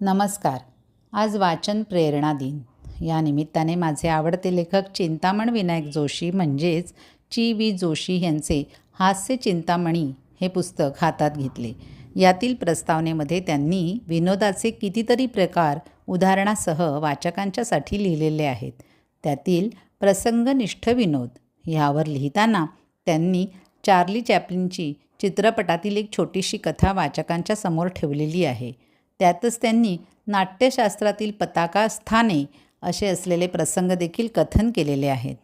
नमस्कार. आज वाचन प्रेरणा दिन. या निमित्ताने माझे आवडते लेखक चिंतामण विनायक जोशी म्हणजेच ची वी जोशी यांचे हास्य चिंतामणी हे पुस्तक हातात घेतले. यातील प्रस्तावनेमध्ये त्यांनी विनोदाचे कितीतरी प्रकार उदाहरणासह वाचकांच्यासाठी लिहिलेले आहेत. त्यातील प्रसंगनिष्ठ विनोद ह्यावर लिहिताना त्यांनी चार्ली चॅप्लिनची चित्रपटातील एक छोटीशी कथा वाचकांच्या समोर ठेवलेली आहे. त्यातच त्यांनी नाट्यशास्त्रातील पताका स्थाने असे असलेले प्रसंग देखील कथन केलेले आहेत.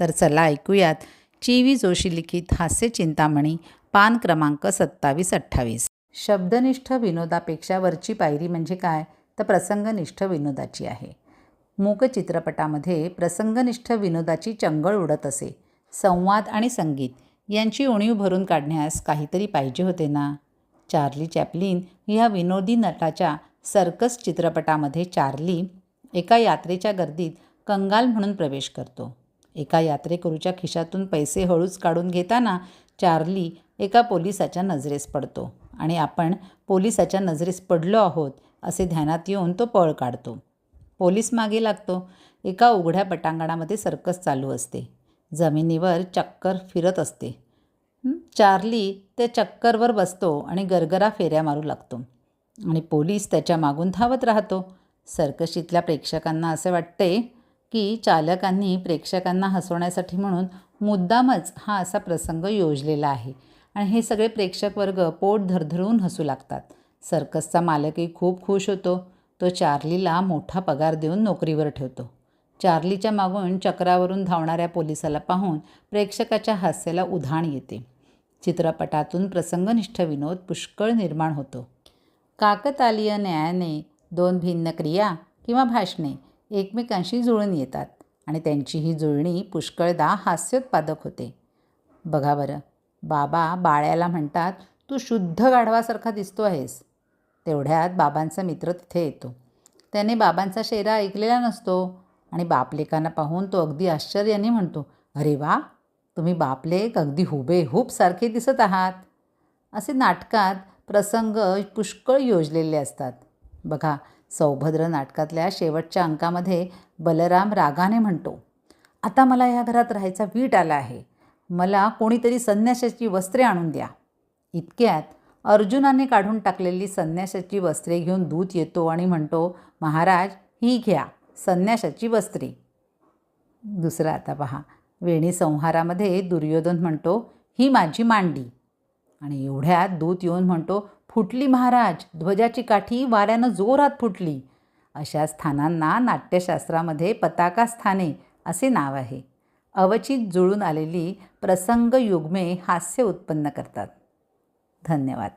तर चला ऐकूयात ची. वी. जोशी लिखित हास्य चिंतामणी पान क्रमांक सत्तावीस अठ्ठावीस. शब्दनिष्ठ विनोदापेक्षा वरची पायरी म्हणजे काय? तर प्रसंगनिष्ठ विनोदाची आहे. मूक चित्रपटामध्ये प्रसंगनिष्ठ विनोदाची चंगळ उडत असे. संवाद आणि संगीत यांची उणीव भरून काढण्यास काहीतरी पाहिजे होते ना? चार्ली चॅपलिन ह्या विनोदी नटाच्या सर्कस चित्रपटामध्ये चार्ली एका यात्रेच्या गर्दीत कंगाल म्हणून प्रवेश करतो. एका यात्रेकरूच्या खिशातून पैसे हळूच काढून घेताना चार्ली एका पोलिसाच्या नजरेस पडतो आणि आपण पोलिसाच्या नजरेस पडलो आहोत असे ध्यानात येऊन तो पळ काढतो. पोलीस मागे लागतो. एका उघड्या पटांगणामध्ये सर्कस चालू असते. जमिनीवर चक्कर फिरत असते. चार्ली त्या चक्करवर बसतो आणि गरगरा फेऱ्या मारू लागतो. आणि पोलीस त्याच्या मागून धावत राहतो. सर्कशीतल्या प्रेक्षकांना असे वाटते की चालकांनी प्रेक्षकांना हसवण्यासाठी म्हणून मुद्दामच हा असा प्रसंग योजलेला आहे. आणि हे सगळे प्रेक्षक वर्ग पोट धरधरून हसू लागतात. सर्कसचा मालकही खूप खुश होतो. तो चार्लीला मोठा पगार देऊन नोकरीवर ठेवतो. चार्लीच्या मागून चक्रावरून धावणाऱ्या पोलिसाला पाहून प्रेक्षकाच्या हास्याला उधाण येते. चित्रपटातून प्रसंगनिष्ठ विनोद पुष्कळ निर्माण होतो. काकतालीय न्यायाने दोन भिन्न क्रिया किंवा भाषणे एकमेकांशी जुळून येतात आणि त्यांची ही जुळणी पुष्कळदा हास्योत्पादक होते. बघा बरं बाबा बाळ्याला म्हणतात तू शुद्ध गाढवासारखा दिसतो आहेस. तेवढ्यात बाबांचा मित्र तिथे येतो. त्याने बाबांचा शेरा ऐकलेला नसतो आणि बापलेकांना पाहून तो अगदी आश्चर्याने म्हणतो अरे वा तुम्ही बापलेक अगदी हुबेहूब सारखे दिसत आहात. असे नाटकात प्रसंग पुष्कळ योजलेले असतात. बघा सौभद्र नाटकातल्या शेवटच्या अंकामध्ये बलराम रागाने म्हणतो आता मला या घरात राहायचा वीट आला आहे. मला कोणीतरी संन्याशाची वस्त्रे आणून द्या. इतक्यात अर्जुनाने काढून टाकलेली संन्याशाची वस्त्रे घेऊन दूत येतो आणि म्हणतो महाराज ही घ्या संन्याशाची वस्त्रे. दुसरं आता पहा वेणी संहारामध्ये दुर्योधन म्हणतो ही माझी मांडी. आणि एवढ्यात दूत येऊन म्हणतो फुटली महाराज ध्वजाची काठी वाऱ्यानं जोरात फुटली. अशा स्थानांना नाट्यशास्त्रामध्ये पताका स्थाने असे नाव आहे. अवचित जुळून आलेली प्रसंग युग्मे हास्य उत्पन्न करतात. धन्यवाद.